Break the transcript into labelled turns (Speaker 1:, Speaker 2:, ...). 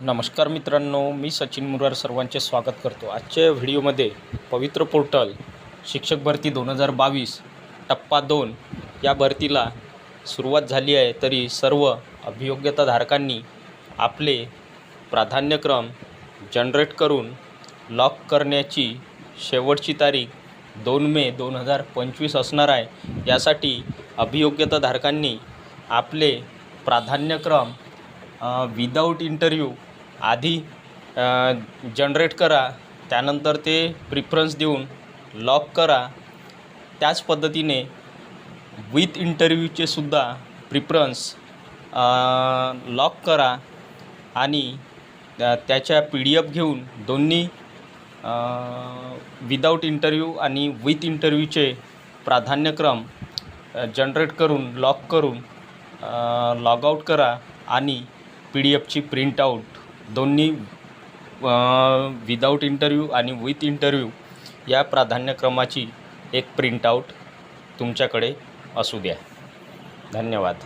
Speaker 1: नमस्कार मित्रांनो मी सचिन मुरार सर्वांचे स्वागत करतो. आजच्या व्हिडिओमध्ये पवित्र पोर्टल शिक्षक भरती दोन हजार बावीस टप्पा दोन या भरतीला सुरुवात झाली आहे. तरी सर्व अभियोग्यताधारकांनी आपले प्राधान्यक्रम जनरेट करून लॉक करण्याची शेवटची तारीख दोन मे दोन हजार पंचवीस असणार आहे. यासाठी अभियोग्यताधारकांनी आपले प्राधान्यक्रम विदाऊट इंटरव्ह्यू आधी जनरेट करा त्यानंतर ते प्रिफरन्स देऊन लॉक करा. त्याच पद्धतीने विथ इंटरव्ह्यूचे सुद्धा प्रिफरन्स लॉक करा आणि त्याच्या पी डी एफ घेऊन दोन्ही विदाऊट इंटरव्ह्यू आणि विथ इंटरव्ह्यूचे प्राधान्यक्रम जनरेट करून लॉक करून लॉग आऊट करा आणि पी डी एफची प्रिंट आऊट दोन्ही विदाऊट इंटरव्ह्यू आणि विथ इंटरव्ह्यू या प्राधान्यक्रमाची एक प्रिंटआउट तुमच्याकडे असू द्या. धन्यवाद.